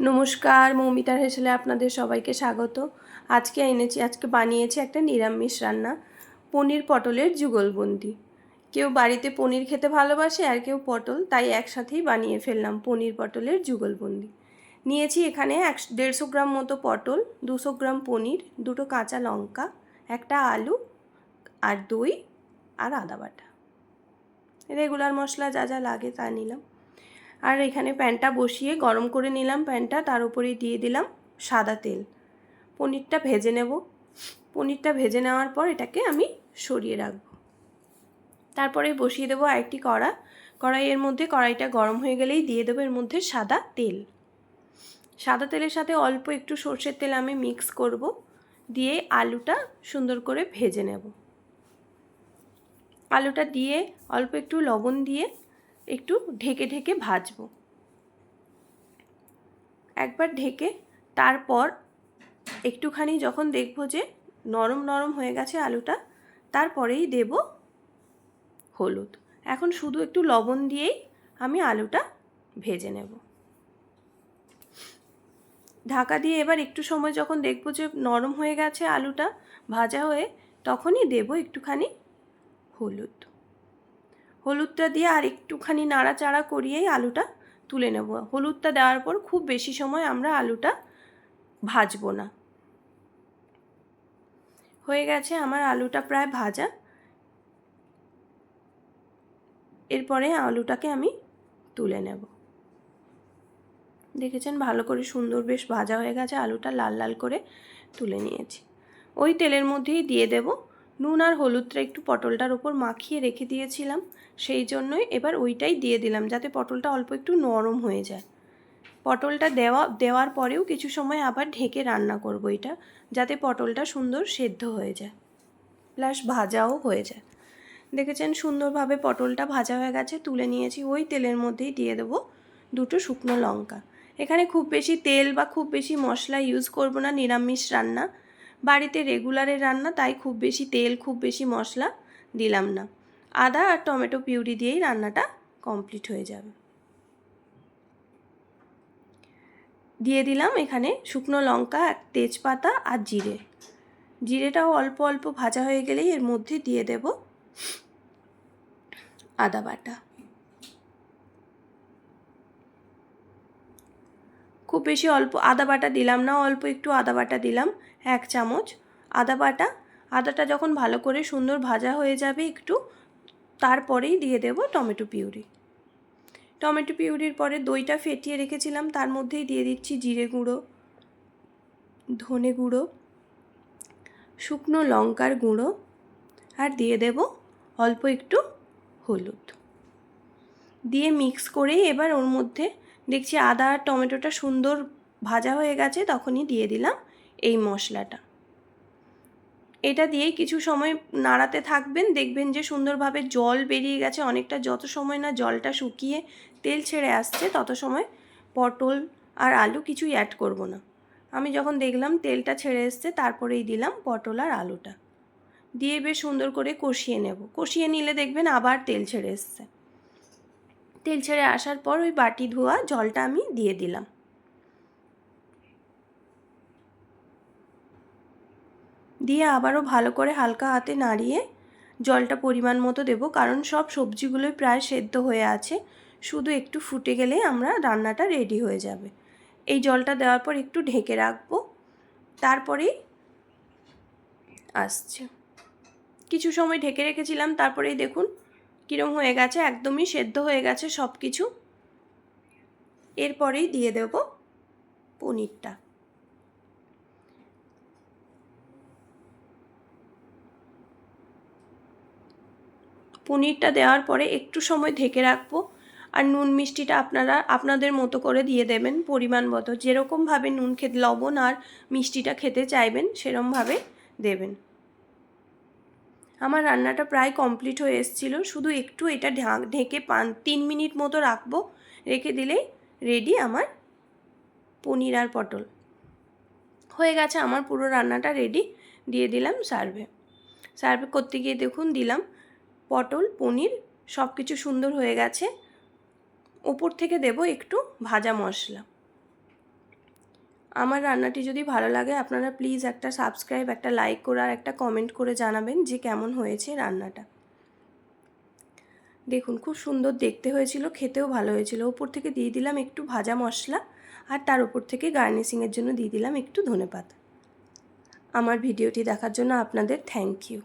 নমস্কার, মৌমিতার হেসেলে আপনাদের সবাইকে স্বাগত। আজকে এনেছি, আজকে বানিয়েছি একটা নিরামিষ রান্না, পনির পটলের যুগলবন্দি। কেউ বাড়িতে পনির খেতে ভালোবাসে আর কেউ পটল, তাই একসাথেই বানিয়ে ফেললাম পনির পটলের যুগলবন্দি। নিয়েছি এখানে এক দেড়শো গ্রাম মতো পটল, দুশো গ্রাম পনির, দুটো কাঁচা লঙ্কা, একটা আলু, আর দই, আর আদা বাটা। রেগুলার মশলা যা যা লাগে তা নিলাম। আর এখানে প্যানটা বসিয়ে গরম করে নিলাম প্যানটা, তার উপরে দিয়ে দিলাম সাদা তেল। পনিরটা ভেজে নেব। পনিরটা ভেজে নেওয়ার পর এটাকে আমি সরিয়ে রাখব। তারপরে বসিয়ে দেবো আরেকটি কড়া। কড়াইয়ের মধ্যে কড়াইটা গরম হয়ে গেলেই দিয়ে দেবো এর মধ্যে সাদা তেল। সাদা তেলের সাথে অল্প একটু সর্ষের তেল আমি মিক্স করব। দিয়ে আলুটা সুন্দর করে ভেজে নেব। আলুটা দিয়ে অল্প একটু লবণ দিয়ে একটু ঢেকে ঢেকে ভাজবো। একবার ঢেকে তারপর একটুখানি যখন দেখব যে নরম নরম হয়ে গেছে আলুটা, তারপরেই দেব হলুদ। এখন শুধু একটু লবণ দিয়েই আমি আলুটা ভেজে নেব। ঢাকা দিয়ে এবার একটু সময় যখন দেখব যে নরম হয়ে গেছে আলুটা ভাজা হয়ে, তখনই দেব একটুখানি হলুদ। হলুদটা দিয়ে আর একটুখানি নাড়াচাড়া করিয়েই আলুটা তুলে নেব। হলুদটা দেওয়ার পর খুব বেশি সময় আমরা আলুটা ভাজবো না। হয়ে গেছে আমার আলুটা প্রায় ভাজা। এরপরে আলুটাকে আমি তুলে নেব। দেখেছেন ভালো করে সুন্দর বেশ ভাজা হয়ে গেছে, আলুটা লাল লাল করে তুলে নিয়েছি। ওই তেলের মধ্যেই দিয়ে দেব নুন আর হলুদটা একটু পটলটার ওপর মাখিয়ে রেখে দিয়েছিলাম, সেই জন্যই এবার ওইটাই দিয়ে দিলাম, যাতে পটলটা অল্প একটু নরম হয়ে যায়। পটলটা দেওয়া, দেওয়ার পরেও কিছু সময় আবার ঢেকে রান্না করব এটা, যাতে পটলটা সুন্দর সেদ্ধ হয়ে যায়। প্লাস ভাজাও হয়ে যায়। দেখেছেন সুন্দরভাবে পটলটা ভাজা হয়ে গেছে, তুলে নিয়েছি, ওই তেলের মধ্যেই দিয়ে দেবো দুটো শুকনো লঙ্কা। এখানে খুব বেশি তেল বা খুব বেশি মশলা ইউজ করব না, নিরামিষ রান্না। বাড়িতে রেগুলারের রান্না, তাই খুব বেশি তেল, খুব বেশি মশলা দিলাম না। আদা আর টমেটো পিউরি দিয়েই রান্নাটা কমপ্লিট হয়ে যাবে। দিয়ে দিলাম এখানে শুকনো লঙ্কা, তেজপাতা আর জিরে। জিরেটাও অল্প অল্প ভাজা হয়ে গেলেই এর মধ্যে দিয়ে দেব আদা বাটা। খুব বেশি অল্প আদা বাটা দিলাম না, অল্প একটু আদা বাটা দিলাম। এক চামচ আদা বাটা। আদাটা যখন ভালো করে সুন্দর ভাজা হয়ে যাবে একটু, তারপরেই দিয়ে দেব টমেটো পিউরি। টমেটো পিউরির পরে দইটা ফেটিয়ে রেখেছিলাম, তার মধ্যেই দিয়ে দিচ্ছি জিরে গুঁড়ো, ধনে গুঁড়ো, শুকনো লঙ্কার গুঁড়ো আর দিয়ে দেব অল্প একটু হলুদ। দিয়ে মিক্স করেই এবার ওর মধ্যে দেখছি আদা আর টমেটোটা সুন্দর ভাজা হয়ে গেছে, তখনই দিয়ে দিলাম। এই মশলাটা। এটা দিয়েই কিছু সময় নাড়াতে থাকবেন, দেখবেন যে সুন্দরভাবে জল বেরিয়ে গেছে, অনেকটা যত সময় না জলটা শুকিয়ে তেল ছেড়ে আসছে, তত সময় পটল আর আলু কিছুই অ্যাড করব না। আমি যখন দেখলাম তেলটা ছেড়ে এসছে, তারপরেই দিলাম পটল আর আলুটা। দিয়ে বেশ সুন্দর করে কষিয়ে নেব। কষিয়ে নিলে দেখবেন আবার তেল ছেড়ে এসছে। তেল ছেড়ে আসার পর ওই বাটি ধোয়া জলটা আমি দিয়ে দিলাম। দিয়ে আবারও ভালো করে হালকা হাতে নাড়িয়ে জলটা পরিমাণ মতো দেব, কারণ সব সবজিগুলোই প্রায় সেদ্ধ হয়ে আছে। শুধু একটু ফুটে গেলেই আমরা রান্নাটা রেডি হয়ে যাবে। এই জলটা দেওয়ার পর একটু ঢেকে রাখব। তারপরেই আসছে। কিছু সময় ঢেকে রেখেছিলাম, তারপরেই দেখুন কীরম হয়ে গেছে, একদমই সেদ্ধ হয়ে গেছে সব কিছু এরপরেই দিয়ে দেব পনিরটা। পনিরটা দেওয়ার পরে একটু সময় ঢেকে রাখব। আর নুন মিষ্টিটা আপনারা, আপনাদের মতো করে দিয়ে দেবেন পরিমাণ মতো। যেরকমভাবে নুন খেতে, লবণ আর মিষ্টিটা খেতে চাইবেন, সেরমভাবে দেবেন। আমার রান্নাটা প্রায় কমপ্লিট হয়ে এসেছিল। শুধু একটু এটা ঢাক ঢেকে পান, তিন মিনিট মতো রাখব। রেখে দিলেই রেডি আমার পনির আর পটল। হয়ে গেছে, আমার পুরো রান্নাটা রেডি দিয়ে দিলাম সার্ভে। সার্ভে করতে গিয়ে দেখুন, দিলাম। পটল, পনির সব কিছু সুন্দর হয়ে গেছে। ওপর থেকে দেব একটু ভাজা মশলা। আমার রান্নাটি যদি ভালো লাগে, আপনারা প্লিজ একটা সাবস্ক্রাইব, একটা লাইক করে আর একটা কমেন্ট করে জানাবেন যে কেমন হয়েছে রান্নাটা। দেখুন, খুব সুন্দর দেখতে হয়েছিল, খেতেও ভালো হয়েছিল। ওপর থেকে দিয়ে দিলাম একটু ভাজা মশলা আর তার উপর থেকে গার্নিশিংয়ের জন্য দিয়ে দিলাম একটু ধনেপাতা। আমার ভিডিওটি দেখার জন্য আপনাদের থ্যাংক ইউ।